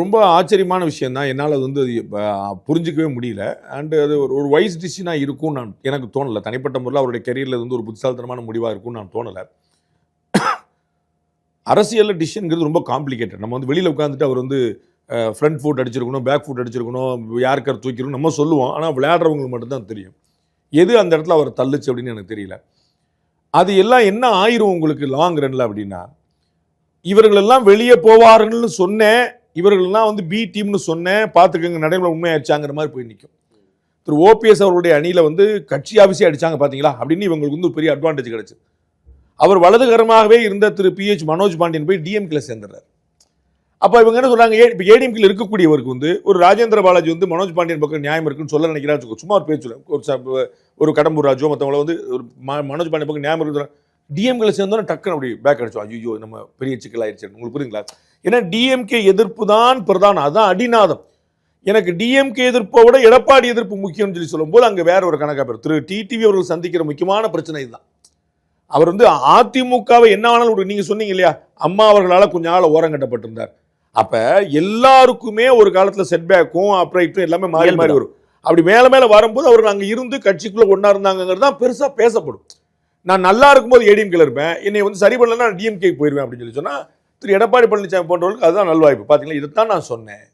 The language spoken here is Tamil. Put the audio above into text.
ரொம்ப ஆச்சரியமான விஷயந்தான் என்னால் அது வந்து அது, புரிஞ்சிக்கவே முடியல. அண்டு அது ஒரு ஒரு வைஸ் டிசிஷனாக இருக்கும்னு நான் எனக்கு தோணலை. தனிப்பட்ட முறையில் அவருடைய கெரியரில் வந்து ஒரு புத்திசாலித்தனமான முடிவாக இருக்கும்னு நான் தோணலை. அரசியலில் டிசிஷனுங்கிறது ரொம்ப காம்ப்ளிகேட்டட் நம்ம வந்து வெளியில் உட்காந்துட்டு அவர் வந்து ஃப்ரண்ட் ஃபுட் அடிச்சிருக்கணும் பேக் ஃபுட் அடிச்சிருக்கணும் யாருக்கார் தூக்கிடணும் நம்ம சொல்லுவோம். ஆனால் விளையாடுறவங்களுக்கு மட்டும்தான் தெரியும். எது அந்த இடத்துல அவர் தள்ளுச்சு அப்படின்னு எனக்கு தெரியல. அது எல்லாம் என்ன ஆயிரும் உங்களுக்கு லாங் ரன்ல அப்படின்னா இவர்களெல்லாம் வெளியே போவார்கள்னு சொன்னேன். இவர்கள்லாம் வந்து பி டீம்னு சொன்னேன் பார்த்துக்கங்க நடைமுறை உண்மையாச்சாங்கிற மாதிரி போய் நிற்கும் திரு ஓபிஎஸ் அவருடைய அணியில் வந்து கட்சி ஆஃபீஸே அடிச்சாங்க பார்த்தீங்களா அப்படின்னு இவங்களுக்கு வந்து பெரிய அட்வான்டேஜ் கிடைச்சு. அவர் வலதுகரமாகவே இருந்த திரு பிஹெச் மனோஜ் பாண்டியன் போய் டிஎம்கேல சேர்ந்துடுறார். அப்போ இவங்க என்ன சொல்கிறாங்க ஏ இப்போ ஏடிஎம்கில் இருக்கக்கூடியவருக்கு வந்து ஒரு ராஜேந்திர பாலாஜி வந்து மனோஜ் பாண்டியன் பக்கம் நியாயம் இருக்குன்னு சொல்ல நினைக்கிறாரு. சும்மா ஒரு பேச்சு ஒரு ஒரு கடம்பூர் ராஜோ மற்றவங்கள வந்து ஒரு ம- மனோஜ் பாண்டியன் பக்கம் நியாயம் இருக்குன்னு டிஎம்கேல சேர்ந்தோன்னே டக்குன்னு அப்படி பேக் அடிச்சோம் ஐயோ நம்ம பெரிய சிக்கல் ஆயிடுச்சு உங்களுக்கு புரியுங்களா ஏன்னா டிஎம்கே எதிர்ப்பு தான் பிரதானம். அதுதான் அடிநாதம். எனக்கு டிஎம்கே எதிர்ப்பை விட எடப்பாடி எதிர்ப்பு முக்கியம்னு சொல்லி சொல்லும்போது அங்கே வேற ஒரு கணக்கா பேர். திரு டிடிவி அவர்கள் சந்திக்கிற முக்கியமான பிரச்சனை இதுதான். அவர் வந்து அதிமுகவை என்ன ஆனாலும் விடு- நீங்க சொன்னீங்க இல்லையா? அம்மா அவர்களால கொஞ்ச நாள் ஓரம் கட்டப்பட்டிருந்தார். அப்ப எல்லாருக்குமே ஒரு காலத்துல செட்பேக்கும் அப்ரைட்டும் எல்லாமே மாறி மாறி வரும். அப்படி மேல மேல வரும்போது அவர் அங்க இருந்து கட்சிக்குள்ள ஒண்ணா இருந்தாங்கிறது தான் பெருசா பேசப்படும். நான் நல்லா இருக்கும்போது ஏடிஎம்கேல இருப்பேன் என்னை வந்து சரி பண்ணலன்னா டிஎம்கே போயிருவேன் அப்படின்னு சொல்லி சொன்னால் திரு எடப்பாடி பழனிசாமி போன்றவர்களுக்கு அதுதான் நல்வாய்ப்பு. பாத்தீங்களா? இதைத்தான் நான் சொன்னேன்.